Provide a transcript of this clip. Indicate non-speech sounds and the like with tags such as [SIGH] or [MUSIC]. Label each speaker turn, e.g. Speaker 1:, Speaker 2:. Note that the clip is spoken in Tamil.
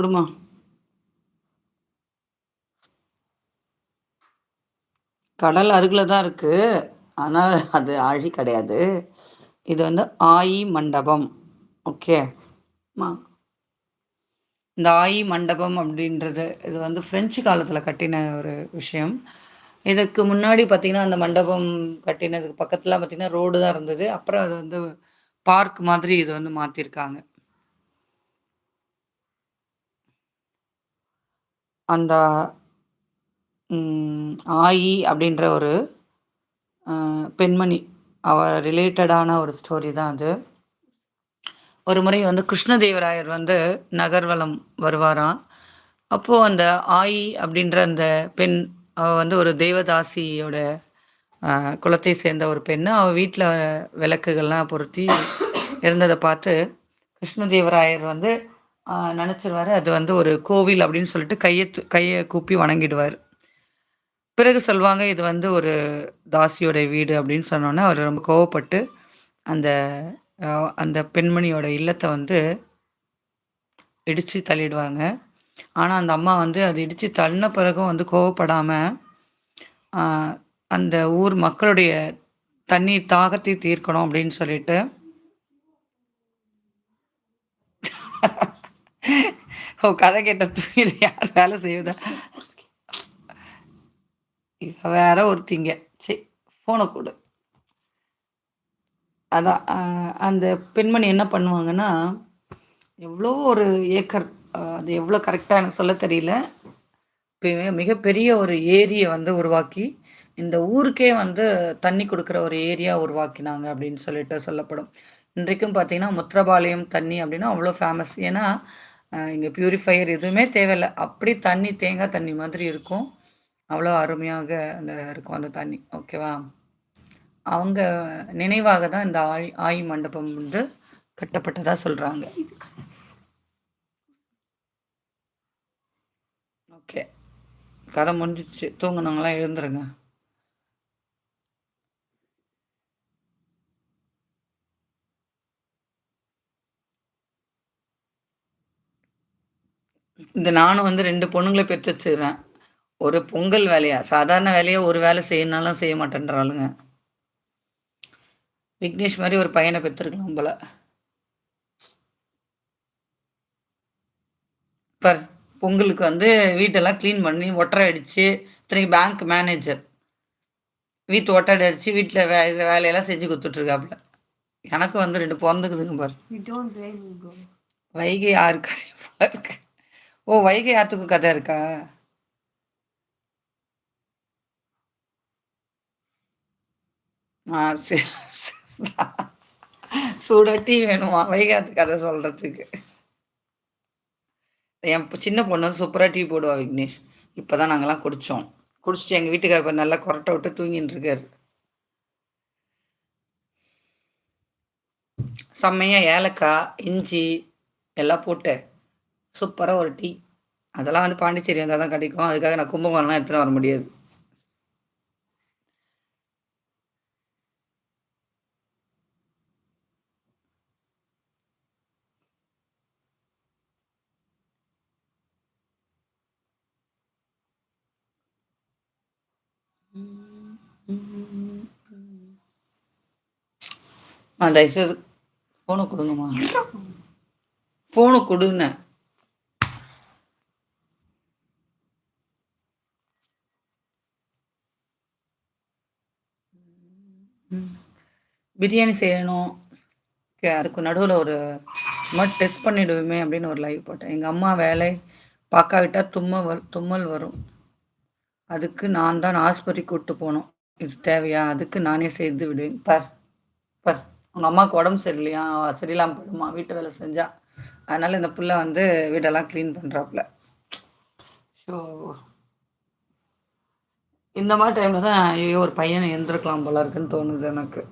Speaker 1: கொடுமா கடல் அருகில் தான் இருக்குது ஆனால் அது ஆழி கிடையாது. இது வந்து ஆயி மண்டபம். ஓகே. மா. இந்த ஆயி மண்டபம் அப்படின்றது இது வந்து ஃப்ரெஞ்சு காலத்தில் கட்டின ஒரு விஷயம். இதுக்கு முன்னாடி பார்த்திங்கன்னா அந்த மண்டபம் கட்டினதுக்கு பக்கத்தில் பார்த்திங்கன்னா ரோடு தான் இருந்தது. அப்புறம் அது வந்து பார்க் மாதிரி இது வந்து மாற்றிருக்காங்க அந்த ஆயி அப்படின்ற ஒரு பெண்மணி அவர் ரிலேட்டடான ஒரு ஸ்டோரி தான் அது. ஒரு முறை வந்து கிருஷ்ணதேவராயர் வந்து நகர்வலம் வருவாராம். அப்போது அந்த ஆயி அப்படின்ற அந்த பெண் அவள் வந்து ஒரு தேவதாசியோட குலத்தை சேர்ந்த ஒரு பெண்ணு. அவள் வீட்டில் விளக்குகள்லாம் பொருத்தி இருந்ததை பார்த்து கிருஷ்ணதேவராயர் வந்து நினைச்சிருவாரு. அது வந்து ஒரு கோவில் அப்படின்னு சொல்லிட்டு கையை கையை கூப்பி வணங்கிடுவார். பிறகு சொல்லுவாங்க இது வந்து ஒரு தாசியோட வீடு அப்படின்னு சொன்னோன்னே அவர் ரொம்ப கோவப்பட்டு அந்த அந்த பெண்மணியோட இல்லத்தை வந்து இடித்து தள்ளிடுவாங்க. ஆனால் அந்த அம்மா வந்து அது இடித்து தள்ளின பிறகும் வந்து கோவப்படாமல் அந்த ஊர் மக்களுடைய தண்ணி தாகத்தை தீர்க்கணும் அப்படின்னு சொல்லிட்டு ஓ கதை கேட்ட தூங்கில யார் வேலை செய்வதா இவ வேற ஒருத்திங்க சரி ஃபோனை கொடு அதான் அந்த பெண்மணி என்ன பண்ணுவாங்கன்னா எவ்வளோ ஒரு ஏக்கர் அது எவ்வளோ கரெக்டாக எனக்கு சொல்ல தெரியல மிகப்பெரிய ஒரு ஏரியை வந்து உருவாக்கி இந்த ஊருக்கே வந்து தண்ணி கொடுக்குற ஒரு ஏரியா உருவாக்கினாங்க அப்படின்னு சொல்லிட்டு சொல்லப்படும் இன்றைக்கும் பார்த்தீங்கன்னா முத்திரபாளையம் தண்ணி அப்படின்னா அவ்வளோ ஃபேமஸ் ஏன்னா இங்கே பியூரிஃபையர் எதுவுமே தேவையில்லை. அப்படி தண்ணி தேங்காய் தண்ணி மாதிரி இருக்கும். அவ்வளோ அருமையாக அந்த இருக்கும் அந்த தண்ணி. ஓகேவா அவங்க நினைவாக தான் இந்த ஆய் ஆய் மண்டபம் வந்து கட்டப்பட்டதாக சொல்கிறாங்க ஓகே கதை முடிஞ்சிச்சு. தூங்கினவங்களாம் எழுந்துருங்க. இந்த நானும் வந்து ரெண்டு பொண்ணுங்களை பெற்று வச்சுக்கிறேன் ஒரு பொங்கல் வேலையா? சாதாரண வேலையை ஒரு வேலை செய்யணும்னாலும் செய்ய மாட்டேன்றாளுங்க. விக்னேஷ் மாதிரி ஒரு பையனை பெற்றிருக்கலாம் போல. பர் பொங்கலுக்கு வந்து வீட்டெல்லாம் க்ளீன் பண்ணி ஒட்டரை அடித்து இத்தனைக்கு பேங்க் மேனேஜர் வீட்டு ஒட்டடை அடித்து வீட்டில் வே வேலையெல்லாம் செஞ்சு கொடுத்துட்ருக்காப்புல. எனக்கு வந்து ரெண்டு பிறந்துக்குதுங்க பாரு. வைகை ஆறு கதை போல இருக்கு ஓ வைகை ஆத்துக்கு கதை இருக்கா? ஆ சரி டீ வேணுமா? வைகை ஆத்து கதை சொல்கிறதுக்கு என் சின்ன பொண்ணு சூப்பராக டீ போடுவா விக்னேஷ். இப்போ தான் நாங்கள்லாம் குடித்தோம் குடிச்சிட்டு எங்கள் வீட்டுக்கார இப்போ நல்லா கொரட்டை விட்டு தூங்கின்னு இருக்காரு. செம்மையாக ஏலக்காய் இஞ்சி எல்லாம் போட்டு சூப்பராக ஒரு டீ. அதெல்லாம் வந்து பாண்டிச்சேரி வந்தால் தான் கிடைக்கும். அதுக்காக நான் கும்பகோணம்லாம் எடுத்துகிட்டு வர முடியாது. தயவுசெய்து ஃபோனை கொடுங்கம்மா. [LAUGHS] ஃபோனை கொடுங்க பிரியாணி செய்யணும். அதுக்கு நடுவில் ஒரு சும்மா டெஸ்ட் பண்ணிடுவோமே அப்படின்னு ஒரு லைவ் போட்டேன். எங்கள் அம்மா வேலை பார்க்காவிட்டா தும்மல் தும்மல் வரும். அதுக்கு நான் தான் ஆஸ்பத்திரி கூப்பிட்டு போகணும். இது தேவையா? அதுக்கு நானே செய்து விடுவேன். பர் பர். உங்கள் அம்மாவுக்கு உடம்பு சரியில்லையா? அவ சரியில்லாமல் போயிடுமா? வீட்டு வேலை செஞ்சா. அதனால் இந்த புள்ள வந்து வீடெல்லாம் க்ளீன் பண்ணுறாப்புல ஸோ இந்த மாதிரி டைமில் தான் ஐயோ ஒரு பையனை எழுந்திருக்கலாம் போல இருக்குன்னு தோணுது எனக்கு.